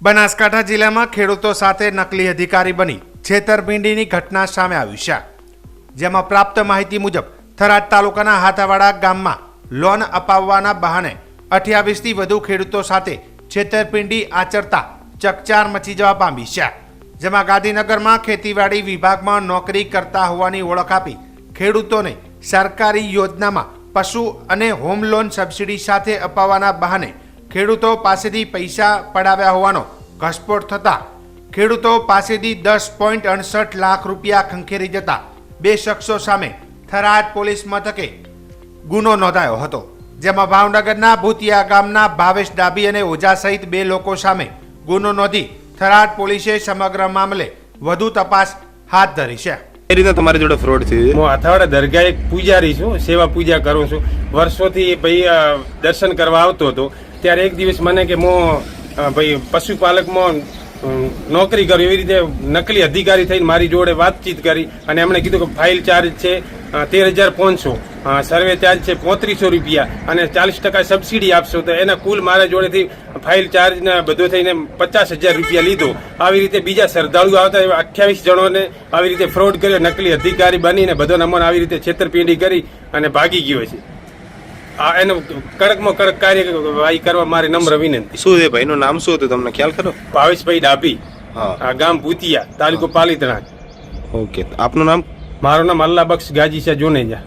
બનાસકાંઠા જિલ્લામાં ખેડૂતો સાથે નકલી અધિકારી બની છેતરપિંડીની ઘટના સામે આવી છે. જેમાં પ્રાપ્ત માહિતી મુજબ થરાદ તાલુકાના હાથાવાડા ગામમાં લોન અપાવવાના બહાને અઠ્યાવીસથી વધુ ખેડૂતો સાથે છેતરપિંડી આચરતા ચકચાર મચી જવા પામી છે. જેમાં ગાંધીનગરમાં ખેતીવાડી વિભાગમાં નોકરી કરતા હોવાની ઓળખ આપી ખેડૂતોને સરકારી યોજનામાં પશુ અને હોમ લોન સબસિડી સાથે અપાવવાના બહાને ખેડૂતો પાસેથી પૈસા પડાવ્યા હોવાનો ઘસપોટ થતા ખેડૂતો પાસેથી દસ પોઈન્ટ અડસઠ લાખ રૂપિયા ખંખેરી જતા બે શખ્સો સામે થરાદ પોલીસ મથકે ગુનો નોંધાયો હતો. જેમાં ભાવનગરના ભૂતિયા ગામના ભાવેશ ડાબી અને ઓઝા સહિત બે લોકો સામે ગુનો નોંધી થરાદ પોલીસે સમગ્ર મામલે વધુ તપાસ હાથ ધરી છે. એ રીતે તમારી જોડે ફ્રોડ થયું છે? હું આથાવાડા દરગાહ એક પૂજારી છું સેવા પૂજા કરું છું. વર્ષોથી ભાઈ દર્શન કરવા આવતો હતો. ત્યારે એક દિવસ મને કે હું ભાઈ, પશુપાલકમાં નોકરી કરું, એવી રીતે નકલી અધિકારી થઈને મારી જોડે વાતચીત કરી અને એમણે કીધું કે ફાઇલ ચાર્જ છે તેર હજાર પાંચસો સર્વે ચાર્જ છે પોત્રીસો રૂપિયા અને ચાલીસ ટકા સબસિડી આપશો તો એના કુલ મારા જોડેથી ફાઇલ ચાર્જ ને બધું થઈને પચાસ હજાર રૂપિયા લીધો. આવી રીતે બીજા શ્રદ્ધાળુ આવતા અઠ્યાવીસ જણોને આવી રીતે ફ્રોડ કર્યો, નકલી અધિકારી બનીને બધો નમન આવી રીતે છેતરપિંડી કરી અને ભાગી ગયો છે. એનું કડકમાં કડક કાર્યવાહી કરવા મારી નમ્ર વિનંતી. શું છે ભાઈનું નામ શું હતું તમને ખ્યાલ ખરો? ભાવેશભાઈ ડાભી. હા. આ ગામ ભૂતિયા તાલુકો પાલીતણા. ઓકે. આપનું નામ? મારું નામ અલ્લાબક્ષ ગાજી છે જોનેજા.